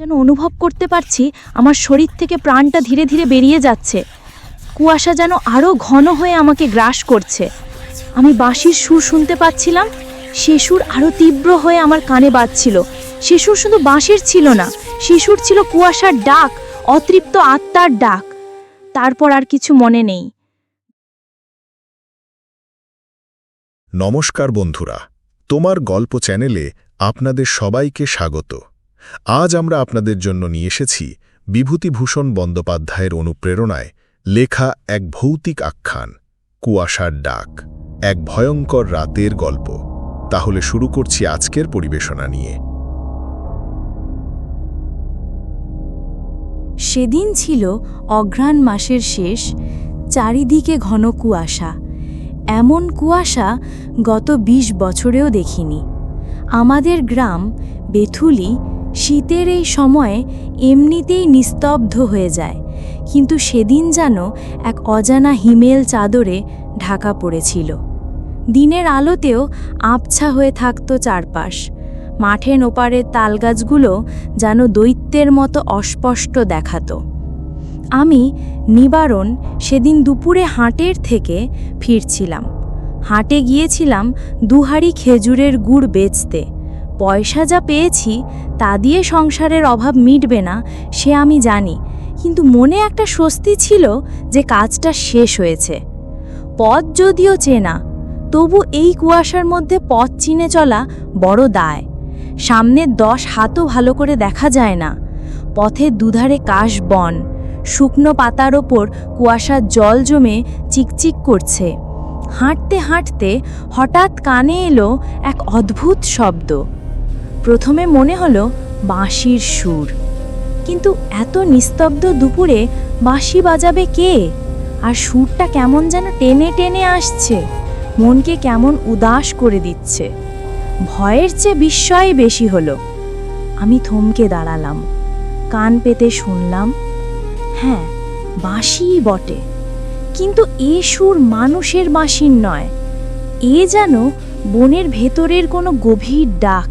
যেন অনুভব করতে পারছি আমার শরীর থেকে প্রাণটা ধীরে ধীরে বেরিয়ে যাচ্ছে। কুয়াশা যেন আরও ঘন হয়ে আমাকে গ্রাস করছে। আমি বাঁশির সুর শুনতে পাচ্ছিলাম, সে সুর আরও তীব্র হয়ে আমার কানে বাজছিল। সে সুর শুধু বাঁশির ছিল না, সে সুর ছিল কুয়াশার ডাক, অতৃপ্ত আত্মার ডাক। তারপর আর কিছু মনে নেই। নমস্কার বন্ধুরা, তোমার গল্প চ্যানেলে আপনাদের সবাইকে স্বাগত। আজ আমরা আপনাদের জন্য নিয়ে এসেছি বিভূতিভূষণ বন্দ্যোপাধ্যায়ের অনুপ্রেরণায় লেখা এক ভৌতিক আখ্যান, কুয়াশার ডাক, এক ভয়ঙ্কর রাতের গল্প। তাহলে শুরু করছি আজকের পরিবেশনা নিয়ে। সেদিন ছিল অঘ্রাণ মাসের শেষ, চারিদিকে ঘন কুয়াশা। এমন কুয়াশা গত ২০ বছরেও দেখিনি। আমাদের গ্রাম বেথুলি শীতের এই সময়ে এমনিতেই নিস্তব্ধ হয়ে যায়, কিন্তু সেদিন যেন এক অজানা হিমেল চাদরে ঢাকা পড়েছিল। দিনের আলোতেও আবছা হয়ে থাকত চারপাশ। মাঠের ওপারের তালগাছগুলো যেন দৈত্যের মতো অস্পষ্ট দেখাতো। আমি, নিবারণ, সেদিন দুপুরে হাটের থেকে ফিরছিলাম। হাটে গিয়েছিলাম দুহারি খেজুরের গুড় বেচতে। পয়সা যা পেয়েছি, তা দিয়ে সংসারের অভাব মিটবে না, সে আমি জানি। কিন্তু মনে একটা স্বস্তি ছিল যে কাজটা শেষ হয়েছে। পথ যদিও চেনা, তবু এই কুয়াশার মধ্যে পথ চিনে চলা বড় দায়। সামনের দশ হাতও ভালো করে দেখা যায় না। পথের দুধারে কাশ বন, শুকনো পাতার ওপর কুয়াশার জল জমে চিকচিক করছে। হাঁটতে হাঁটতে হঠাৎ কানে এলো এক অদ্ভুত শব্দ। প্রথমে মনে হলো বাঁশির সুর। কিন্তু এত নিস্তব্ধ দুপুরে বাঁশি বাজাবে কে? আর সুরটা কেমন যেন টেনে টেনে আসছে, মনকে কেমন উদাস করে দিচ্ছে। ভয়ের চেয়ে বিস্ময় বেশি হলো। আমি থমকে দাঁড়ালাম, কান পেতে শুনলাম হ্যাঁ বাঁশিই বটে। কিন্তু এ সুর মানুষের বাঁশির নয়, এ যেন বনের ভেতরের কোনো গভীর ডাক।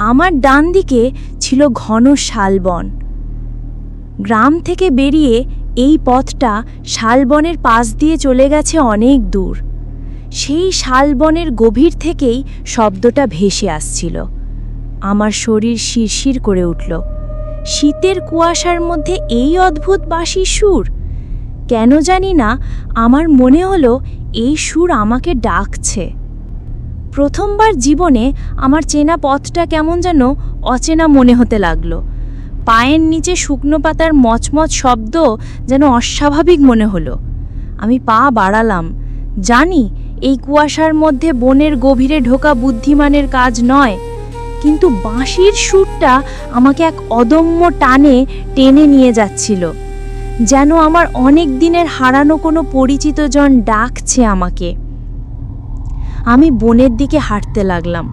আমার ডান দিকে ছিল ঘন শালবন। গ্রাম থেকে বেরিয়ে এই পথটা শালবনের পাশ দিয়ে চলে গেছে অনেক দূর। সেই শালবনের গভীর থেকেই শব্দটা ভেসে আসছিল। আমার শরীর শিরশির করে উঠল। শীতের কুয়াশার মধ্যে এই অদ্ভুত বাঁশির সুর! কেন জানি না, আমার মনে হলো এই সুর আমাকে ডাকছে। প্রথমবার জীবনে আমার চেনা পথটা কেমন যেন অচেনা মনে হতে লাগল। পায়ের নিচে শুকনো পাতার মচমচ শব্দ যেন অস্বাভাবিক মনে হলো। আমি পা বাড়ালাম। জানি এই কুয়াশার মধ্যে বনের গভীরে ঢোকা বুদ্ধিমানের কাজ নয়, কিন্তু বাঁশির সুরটা আমাকে এক অদম্য টানে, টেনে নিয়ে যাচ্ছিল। যেন আমার অনেক দিনের হারানো কোনো পরিচিত জন ডাকছে আমাকে। আমি বনের দিকে হাঁটতে লাগলাম।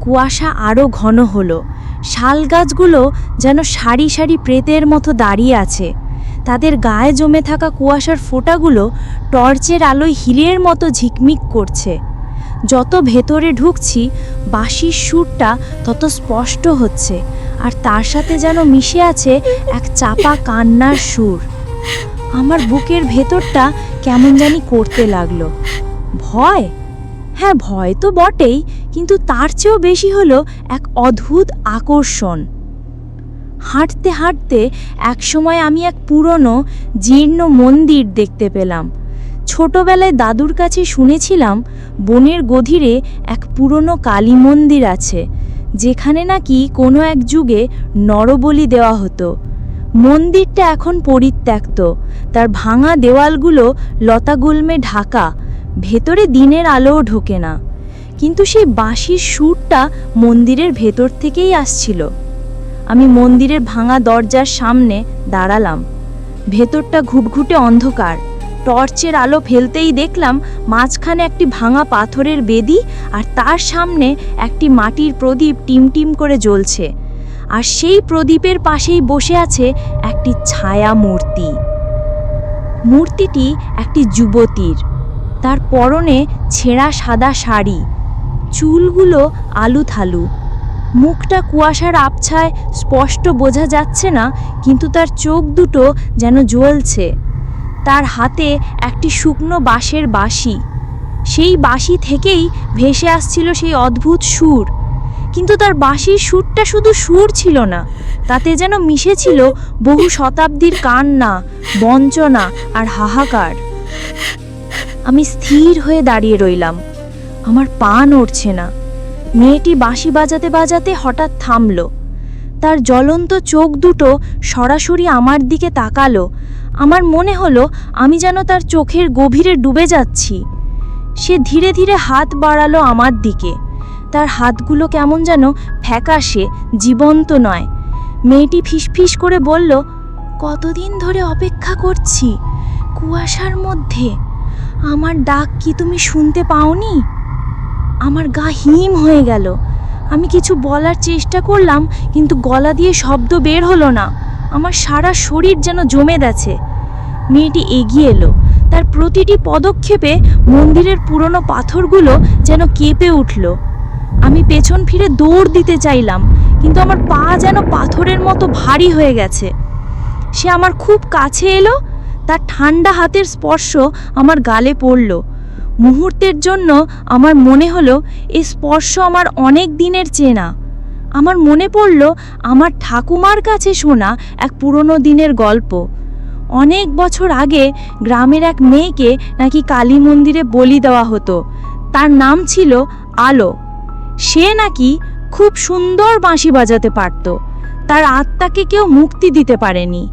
কুয়াশা আরও ঘন হলো। শাল গাছগুলো যেন সারি সারি প্রেতের মতো দাঁড়িয়ে আছে। তাদের গায়ে জমে থাকা কুয়াশার ফোঁটাগুলো টর্চের আলোয় হিলের মতো ঝিকমিক করছে। যত ভেতরে ঢুকছি, বাঁশির সুরটা তত স্পষ্ট হচ্ছে, আর তার সাথে যেন মিশে আছে এক চাপা কান্নার সুর। আমার বুকের ভেতরটা কেমন জানি করতে লাগল। ভয়? হ্যাঁ ভয় তো বটেই, কিন্তু তার চেয়েও বেশি হলো এক অদ্ভুত আকর্ষণ। হাঁটতে হাঁটতে একসময় আমি এক পুরনো, জীর্ণ মন্দির দেখতে পেলাম। ছোটবেলায় দাদুর কাছে শুনেছিলাম, বনের গধীরে এক পুরনো কালী মন্দির আছে, যেখানে নাকি কোনো এক যুগে নরবলি দেওয়া হতো। মন্দিরটা এখন পরিত্যক্ত, তার ভাঙা দেওয়ালগুলো লতাগুল্মে ঢাকা ভেতরে দিনের আলোও ঢোকে না। কিন্তু সেই বাঁশির সুরটা মন্দিরের ভেতর থেকেই আসছিল। আমি মন্দিরের ভাঙা দরজার সামনে দাঁড়ালাম। ভেতরটা ঘুটঘুটে অন্ধকার। টর্চের আলো ফেলতেই দেখলাম মাঝখানে একটি ভাঙা পাথরের বেদি আর তার সামনে একটি মাটির প্রদীপ টিমটিম করে জ্বলছে। আর সেই প্রদীপের পাশেই বসে আছে একটি ছায়া মূর্তি মূর্তিটি একটি যুবতীর। তার পরনে ছেঁড়া সাদা শাড়ি, চুলগুলো আলু থালু মুখটা কুয়াশার আবছায় স্পষ্ট বোঝা যাচ্ছে না, কিন্তু তার চোখ দুটো যেন জ্বলছে। তার হাতে একটি শুকনো বাঁশের বাঁশি। সেই বাঁশি থেকেই ভেসে আসছিল সেই অদ্ভুত সুর। কিন্তু তার বাঁশির সুরটা শুধু সুর ছিল না, তাতে যেন মিশেছিল বহু শতাব্দীর কান্না, বঞ্চনা আর হাহাকার। আমি স্থির হয়ে দাঁড়িয়ে রইলাম। আমার পা নড়ছে না। মেয়েটি বাঁশি বাজাতে বাজাতে হঠাৎ থামল। তার জ্বলন্ত চোখ দুটো সরাসরি আমার দিকে তাকালো। আমার মনে হলো আমি যেন তার চোখের গভীরে ডুবে যাচ্ছি। সে ধীরে ধীরে হাত বাড়ালো আমার দিকে। তার হাতগুলো কেমন যেন ফ্যাকাশে, জীবন্ত নয়। মেয়েটি ফিসফিস করে বলল, কতদিন ধরে অপেক্ষা করছি? কুয়াশার মধ্যে। আমার ডাক কি তুমি শুনতে পাওনি? আমার গা হিম হয়ে গেল। আমি কিছু বলার চেষ্টা করলাম, কিন্তু গলা দিয়ে শব্দ বের হলো না। আমার সারা শরীর যেন জমে গেছে। মেয়েটি এগিয়ে এলো। তার প্রতিটি পদক্ষেপে মন্দিরের পুরনো পাথরগুলো যেন কেঁপে উঠল। আমি পেছন ফিরে দৌড় দিতে চাইলাম, কিন্তু আমার পা যেন পাথরের মতো ভারী হয়ে গেছে। সে আমার খুব কাছে এলো তার ঠান্ডা হাতের স্পর্শ আমার গালে পড়ল। মুহূর্তের জন্য আমার মনে হলো এই স্পর্শ আমার অনেক দিনের চেনা। আমার মনে পড়ল, আমার ঠাকুমার কাছে শোনা এক পুরনো দিনের গল্প। অনেক বছর আগে গ্রামের এক মেয়েকে নাকি কালী মন্দিরে বলি দেওয়া হতো। তার নাম ছিল আলো। সে নাকি খুব সুন্দর বাঁশি বাজাতে পারত। তার আত্মাকে কেউ মুক্তি দিতে পারেনি।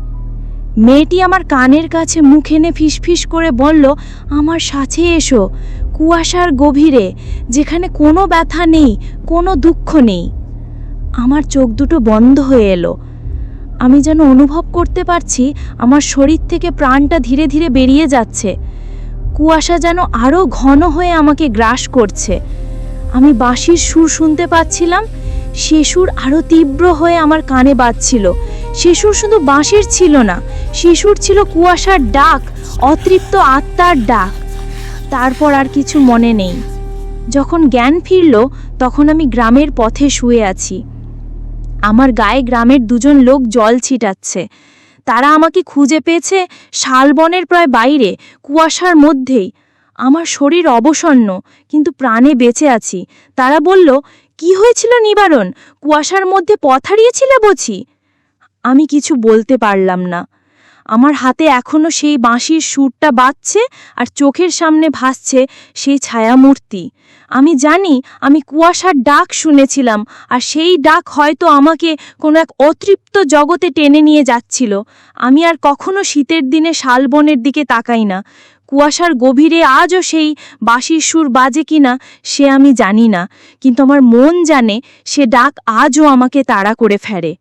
মেয়েটি আমার কানের কাছে মুখ এনে ফিসফিস করে বলল, আমার সাথে এসো, কুয়াশার গভীরে, যেখানে কোনো ব্যথা নেই, কোনো দুঃখ নেই। আমার চোখ দুটো বন্ধ হয়ে এলো। আমি যেন অনুভব করতে পারছি, আমার শরীর থেকে প্রাণটা ধীরে ধীরে বেরিয়ে যাচ্ছে। কুয়াশা যেন আরও ঘন হয়ে আমাকে গ্রাস করছে। আমি বাঁশির সুর শুনতে পাচ্ছিলাম, সে সুর আরও তীব্র হয়ে আমার কানে বাজছিল। সুর শুধু বাঁশির ছিল না, শিশুর ছিল কুয়াশার ডাক, অতৃপ্ত আত্মার ডাক। তারপর আর কিছু মনে নেই। যখন জ্ঞান ফিরল, তখন আমি গ্রামের পথে শুয়ে আছি। আমার গায়ে গ্রামের দুজন লোক জল ছিটাচ্ছে। তারা আমাকে খুঁজে পেয়েছে শালবনের প্রায় বাইরে, কুয়াশার মধ্যেই। আমার শরীর অবসন্ন, কিন্তু প্রাণে বেঁচে আছি। তারা বলল, কি হয়েছিল নিবারণ? কুয়াশার মধ্যে পথ হারিয়েছিলে বুঝি? আমি কিছু বলতে পারলাম না। আমার হাতে এখনও সেই বাঁশির সুরটা বাজছে আর চোখের সামনে ভাসছে সেই ছায়ামূর্তি। আমি জানি আমি কুয়াশার ডাক শুনেছিলাম আর সেই ডাক হয়তো আমাকে কোনো এক অতৃপ্ত জগতে টেনে নিয়ে যাচ্ছিল। আমি আর কখনো শীতের দিনে শালবনের দিকে তাকাই না। কুয়াশার গভীরে আজও সেই বাঁশির সুর বাজে কিনা সে আমি জানি না, কিন্তু আমার মন জানে সে ডাক আজও আমাকে তাড়া করে ফেরে।